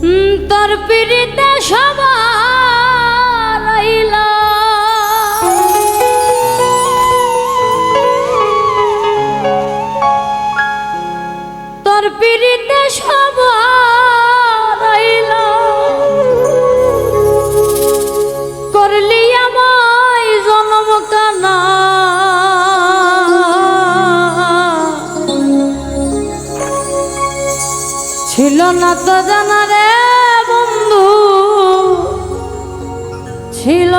তোর পিড়িতে সবার তোর পিড়িতে সবার করলি আমায় জনম কানা। ছিল না তো জানা ছিল